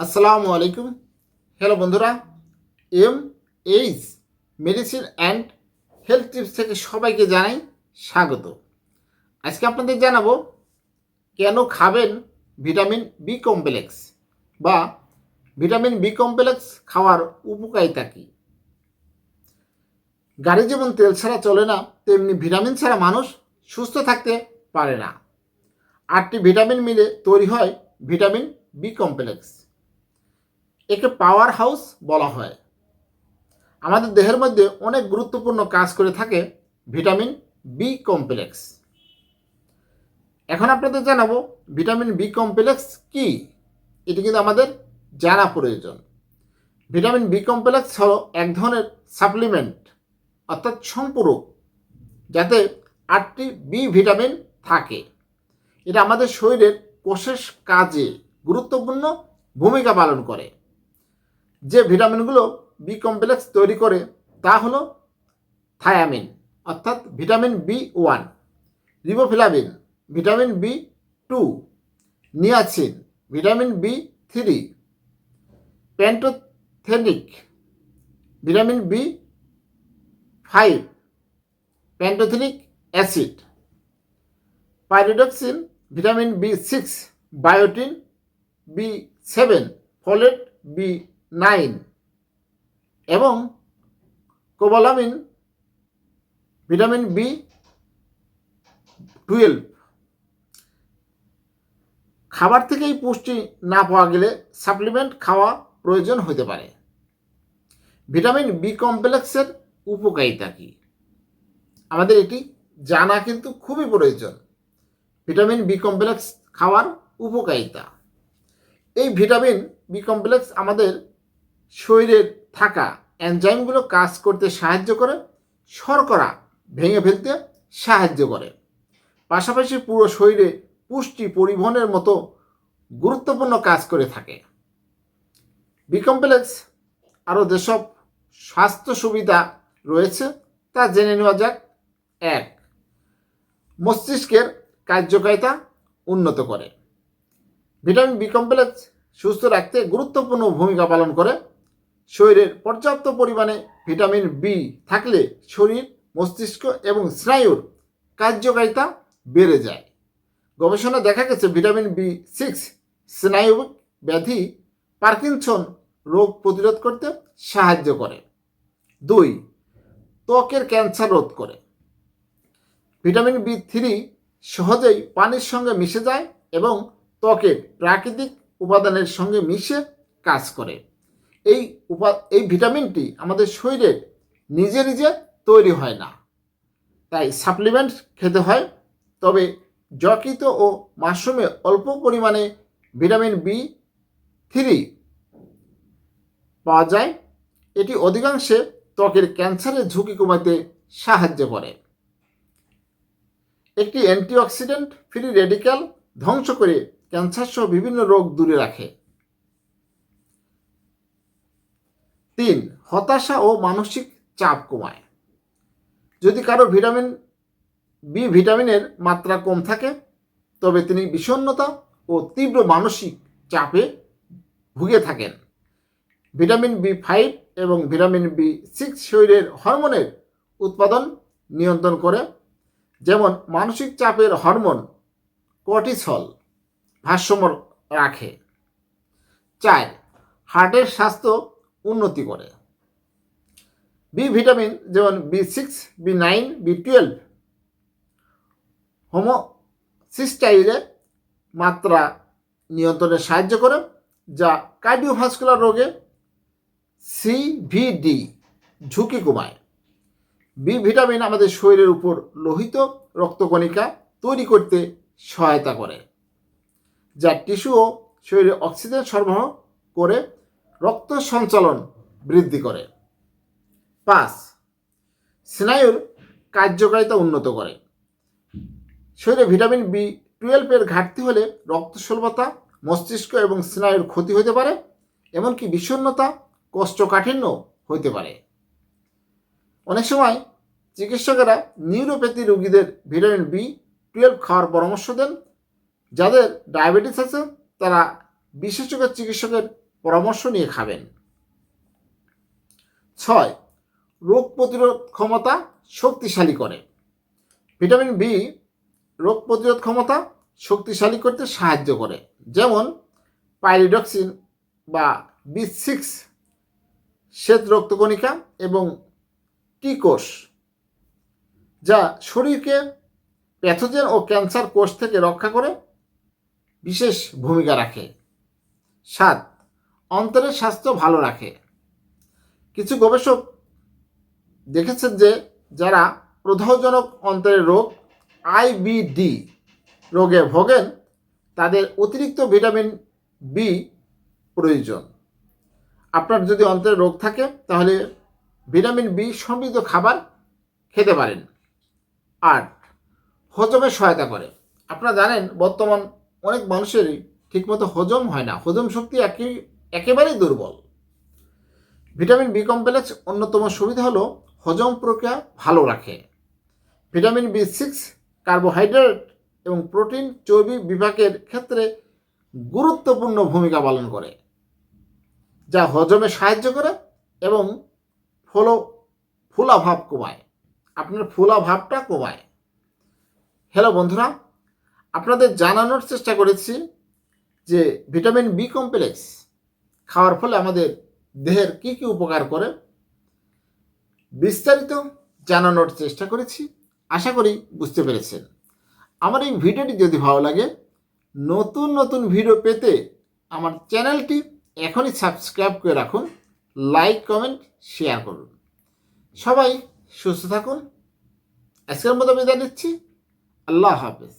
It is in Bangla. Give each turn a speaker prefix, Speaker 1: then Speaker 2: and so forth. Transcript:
Speaker 1: আসসালামু আলাইকুম। হ্যালো বন্ধুরা M H medicine and health tips থেকে সবাইকে জানাই স্বাগত। আজকে আপনাদের জানাব, কেন খাবেন ভিটামিন বি কমপ্লেক্স বা ভিটামিন বি কমপ্লেক্স খাওয়ার উপকারিতা কী? গাড়ি যেমন তেল ছাড়া চলে না, তেমনি ভিটামিন ছাড়া মানুষ সুস্থ থাকতে পারে না। আটটি ভিটামিন মিলে তৈরি হয় ভিটামিন বি কমপ্লেক্স। একে পাওয়ার হাউস বলা হয়। আমাদের দেহের মধ্যে অনেক গুরুত্বপূর্ণ কাজ করে থাকে ভিটামিন বি কমপ্লেক্স এখন আপনাদের জানাব, ভিটামিন বি কমপ্লেক্স কি? এটি কিন্তু আমাদের জানা প্রয়োজন। ভিটামিন বি কমপ্লেক্স হলো এক ধরনের সাপ্লিমেন্ট অর্থাৎ সম্পূরক, যাতে আটটি বি ভিটামিন থাকে। এটা আমাদের শরীরের কোষের কাজে গুরুত্বপূর্ণ ভূমিকা পালন করে। যে ভিটামিনগুলো বি কমপ্লেক্স তৈরি করে, তা হলো থায়ামিন অর্থাৎ vitamin B one riboflavin vitamin B two niacin vitamin B three pantothenic vitamin B five pantothenic acid pyridoxine vitamin B six biotin B seven folate B nine. এবং কোবালামিন ভিটামিন বি টুয়েলভ। খাবার থেকেই পুষ্টি না পাওয়া গেলে সাপ্লিমেন্ট খাওয়া প্রয়োজন হতে পারে। ভিটামিন বি কমপ্লেক্সের উপকারিতা কী? আমাদের এটি জানা কিন্তু খুবই প্রয়োজন। ভিটামিন বি কমপ্লেক্স খাওয়ার উপকারিতা। এই ভিটামিন বি কমপ্লেক্স আমাদের শরীরের থাকা এনজাইমগুলো কাজ করতে সাহায্য করে, শর্করা ভেঙে ফেলতে সাহায্য করে। পাশাপাশি পুরো শরীরে পুষ্টি পরিবহনের মতো গুরুত্বপূর্ণ কাজ করে থাকে। বি কমপ্লেক্স আরও যেসব স্বাস্থ্য সুবিধা রয়েছে তা জেনে নেওয়া যাক। এক, মস্তিষ্কের কার্যকারিতা উন্নত করে। ভিটামিন বি কমপ্লেক্স সুস্থ রাখতে গুরুত্বপূর্ণ ভূমিকা পালন করে। শরীরের পর্যাপ্ত পরিমাণে ভিটামিন বি থাকলে শরীর, মস্তিষ্ক এবং স্নায়ুর কার্যকারিতা বেড়ে যায়। গবেষণা দেখা গেছে ভিটামিন বি সিক্স স্নায়ুবিক ব্যাধি পার্কিনসন রোগ প্রতিরোধ করতে সাহায্য করে। দুই, ত্বকের ক্যান্সার রোধ করে। ভিটামিন বি থ্রি সহজেই পানির সঙ্গে মিশে যায় এবং ত্বকের প্রাকৃতিক উপাদানের সঙ্গে মিশে কাজ করে। এই উপা, এই ভিটামিনটি আমাদের শরীরের নিজে নিজে তৈরি হয় না। তাই সাপ্লিমেন্ট খেতে হয়, তবে যকৃত ও মাশরুমে অল্প পরিমাণে ভিটামিন বি থ্রি পাওয়া যায়। এটি অধিকাংশে ত্বকের ক্যান্সারের ঝুঁকি কমাতে সাহায্য করে। একটি অ্যান্টিঅক্সিডেন্ট ফ্রি রেডিক্যাল ধ্বংস করে ক্যান্সার সহ বিভিন্ন রোগ দূরে রাখে। তিন, হতাশা ও মানসিক চাপ কমায়। যদি কারও ভিটামিন বি ভিটামিনের মাত্রা কম থাকে, তবে তিনি বিষণ্ণতা ও তীব্র মানসিক চাপে ভুগে থাকেন। ভিটামিন বি ফাইভ এবং ভিটামিন বি সিক্স শরীরের হরমোনের উৎপাদন নিয়ন্ত্রণ করে, যেমন মানসিক চাপের হরমোন কর্টিসল ভারসাম্য রাখে। চার, হার্টের স্বাস্থ্য উন্নতি করে। বি ভিটামিন যেমন B six B nine B twelve হোমোসিস্টাইলের মাত্রা নিয়ন্ত্রণে সাহায্য করে, যা কার্ডিওভাস্কুলার রোগে সিভিডি ঝুঁকি কমায়। বি ভিটামিন আমাদের শরীরের উপর লোহিত রক্তকণিকা তৈরি করতে সহায়তা করে, যা টিস্যু ও শরীরে অক্সিজেন সরবরাহ করে রক্ত সঞ্চালন বৃদ্ধি করে। পাঁচ, স্নায়ুর কার্যকারিতা উন্নত করে। শরীরে ভিটামিন বি টুয়েলভের ঘাটতি হলে রক্ত স্বল্পতা মস্তিষ্ক এবং স্নায়ুর ক্ষতি হতে পারে, এমনকি বিষণ্ণতা, কোষ্ঠকাঠিন্য হতে পারে। অনেক সময় চিকিৎসকেরা নিউরোপ্যাথি রোগীদের ভিটামিন বি টুয়েলভ খাওয়ার পরামর্শ দেন, যাদের ডায়াবেটিস আছে, তারা বিশেষজ্ঞ চিকিৎসকের পরামর্শ নিয়ে খাবেন। ছয়, রোগ প্রতিরোধ ক্ষমতা শক্তিশালী করে। ভিটামিন বি রোগ প্রতিরোধ ক্ষমতা শক্তিশালী করতে সাহায্য করে। যেমন পাইরিডক্সিন বা বি সিক্স শ্বেত রক্তকণিকা এবং টি কোষ, যা শরীরকে প্যাথোজেন ও ক্যান্সার কোষ থেকে রক্ষা করে বিশেষ ভূমিকা রাখে। সাত অন্তরের স্বাস্থ্য ভালো রাখে। কিছু গবেষক দেখেছেন যে যারা প্রদাহজনক অন্তরের রোগ আইবিডি রোগে ভোগেন, তাদের অতিরিক্ত ভিটামিন বি প্রয়োজন। আপনার যদি অন্তরে রোগ থাকে, তাহলে ভিটামিন বি সমৃদ্ধ খাবার খেতে পারেন আর হজমে সহায়তা করে। আপনারা জানেন, বর্তমান অনেক মানুষেরই ঠিকমতো হজম হয় না। হজম শক্তি একই একেবারেই দুর্বল। ভিটামিন বি কমপ্লেক্স অন্যতম সুবিধা হলো হজম প্রক্রিয়া ভালো রাখে। ভিটামিন বি সিক্স কার্বোহাইড্রেট এবং প্রোটিন চর্বি বিভাগের ক্ষেত্রে গুরুত্বপূর্ণ ভূমিকা পালন করে, যা হজমে সাহায্য করে এবং ফলো ফুলা ভাব কমায়। আপনার ফুলা ভাবটা কমায়। হ্যালো বন্ধুরা, আপনাদের জানানোর চেষ্টা করেছি যে ভিটামিন বি কমপ্লেক্স খাওয়ার ফলে আমাদের দেহের কি কি উপকার করে? বিস্তারিত জানানোর চেষ্টা করেছি। আশা করি বুঝতে পেরেছেন। আমার এই ভিডিওটি যদি ভালো লাগে, নতুন নতুন ভিডিও পেতে আমার চ্যানেলটি এখনই সাবস্ক্রাইব করে রাখুন, লাইক, কমেন্ট, শেয়ার করুন। সবাই সুস্থ থাকুন। আজকের মতো বিদায় নিচ্ছি। আল্লাহ হাফেজ।